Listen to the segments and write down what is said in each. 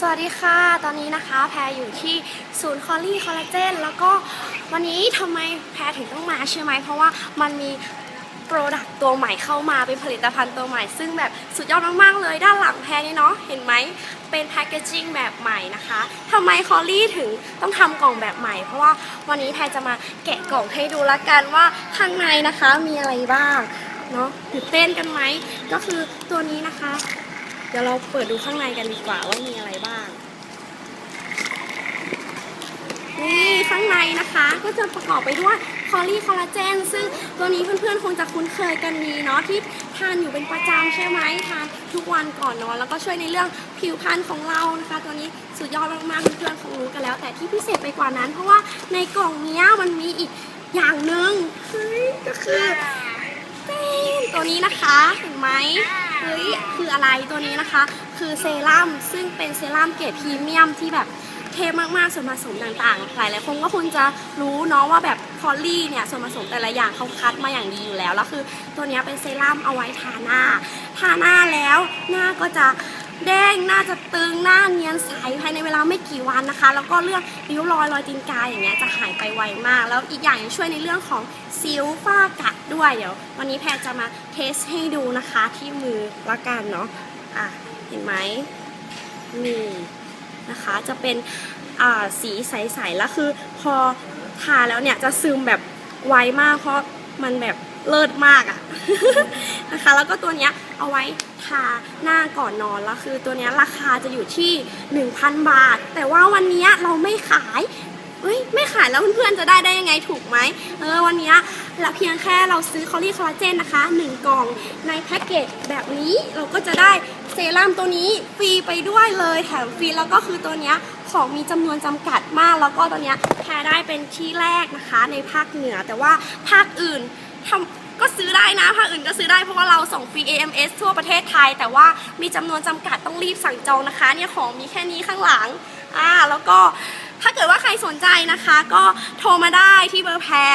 สวัสดีค่ะ ตอนนี้นะคะแพรอยู่ที่ศูนย์คอลลี่คอลลาเจนแล้วก็วันนี้ทำไมแพรถึงต้องมาใช่ไหม เพราะว่ามันมีโปรดักต์ตัวใหม่เข้ามาเป็นผลิตภัณฑ์ตัวใหม่ ซึ่งแบบสุดยอดมากๆเลยด้านหลังแพรนี่เนาะเห็นไหมเป็นแพคเกจิ้งแบบใหม่นะคะทำไมคอลลี่ถึงต้องทำกล่องแบบใหม่ เพราะว่าวันนี้แพรจะมาแกะกล่องให้ดูละกันว่าข้างในนะคะมีอะไรบ้างเนาะตื่นเต้นกันไหมก็คือตัวนี้นะคะ ดี๋ยวเราเปิดดูข้างในกันดีกว่าว่ามีอะไรบ้าง นี่ข้างในนะคะก็จะประกอบไปด้วยคอลลี่คอลลาเจนซึ่งตัวนี้เพื่อนๆ คงจะคุ้นเคยกันดีเนาะที่ทานอยู่เป็นประจำใช่ไหมทานทุกวันก่อนนอนแล้วก็ช่วยในเรื่องผิวพรรณของเรานะคะ ตัวนี้สุดยอดมากๆเพื่อนๆคงรู้กันแล้ว แต่ที่พิเศษไปกว่านั้น เพราะว่าในกล่องเนี้ยมันมีอีกอย่างหนึ่งก็คือเป็นตัวนี้นะคะเห็นไหม เฮ้ยคืออะไรตัวนี้นะคะ คือเซรั่มซึ่งเป็นเซรั่มเกรดพรีเมียมที่แบบเทพมากๆส่วนผสมต่างๆหลายหลายๆคนก็คงจะรู้เนาะว่าแบบคอลลี่เนี่ยส่วนผสมแต่ละอย่างเขาคัดมาอย่างดีอยู่แล้วแล้วคือตัวเนี้ยเป็นเซรั่มเอาไว้ทาหน้า ทาหน้าแล้วหน้าก็จะ แดงหน้าจะตึงหน้าเนียนใสภายในเวลาไม่กี่วันนะคะ แล้วก็เรื่องริ้วรอยรอยตีนกายอย่างเงี้ยจะหายไปไวมาก แล้วอีกอย่างยังช่วยในเรื่องของสิวฝ้ากัดด้วยเดี๋ยววันนี้แพรจะมาเทสให้ดูนะคะที่มือละกันเนาะอะเห็นไหมนี่นะคะจะเป็นอ่าสีใสๆแล้วคือพอทาแล้วเนี่ยจะซึมแบบไวมากเพราะมันแบบ เลิศมากอะนะคะ แล้วก็ตัวเนี้ยเอาไว้ทาหน้าก่อนนอนแล้วคือตัวเนี้ยราคาจะอยู่ที่ 1,000 บาท แต่ว่าวันนี้เราไม่ขายเอ้ยไม่ขายแล้วเพื่อนๆจะได้ได้ยังไงถูกไหมเออวันนี้ยละเพียงแค่เราซื้อคอลลี่คอลลาเจนนะคะ 1 กล่องในแพ็กเกจแบบนี้เราก็จะได้เซรั่มตัวนี้ฟรีไปด้วยเลยแถมฟรีแล้วก็คือตัวเนี้ยของมีจำนวนจำกัดมาก แล้วก็ตัวเนี้ยแพรได้เป็นที่แรกนะคะในภาคเหนือ แต่ว่าภาคอื่น ทำก็ซื้อได้นะภาคอื่นก็ซื้อได้เพราะว่าเราส่งฟรี AMS ทั่วประเทศไทย แต่ว่ามีจำนวนจำกัดต้องรีบสั่งจองนะคะ เนี่ยของมีแค่นี้ข้างหลังอ่าแล้วก็ถ้าเกิดว่าใครสนใจนะคะ ก็โทรมาได้ที่เบอร์แพร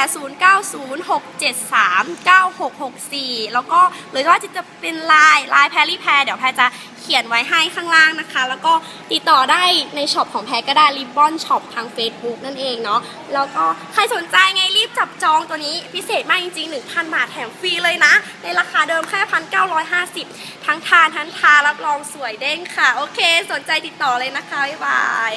0906739664 แล้วก็หรือว่าจะเป็นไลน์ไลน์แพรรี่แพรเดี๋ยวแพรจะ ขียนไว้ให้ข้างล่างนะคะ แล้วก็ติดต่อได้ในช็อปของแพรก็ได้ริบบอนช็อปทาง Facebook นั่นเองเนาะแล้วก็ใครสนใจไงรีบจับจองตัวนี้พิเศษมากจริงๆ 1,000 บาทแถมฟรีเลยนะ ในราคาเดิมแค่ 1,950 ทั้งทานทั้งทารับรองสวยเด้งค่ะ โอเค สนใจติดต่อเลยนะคะ บ๊ายบาย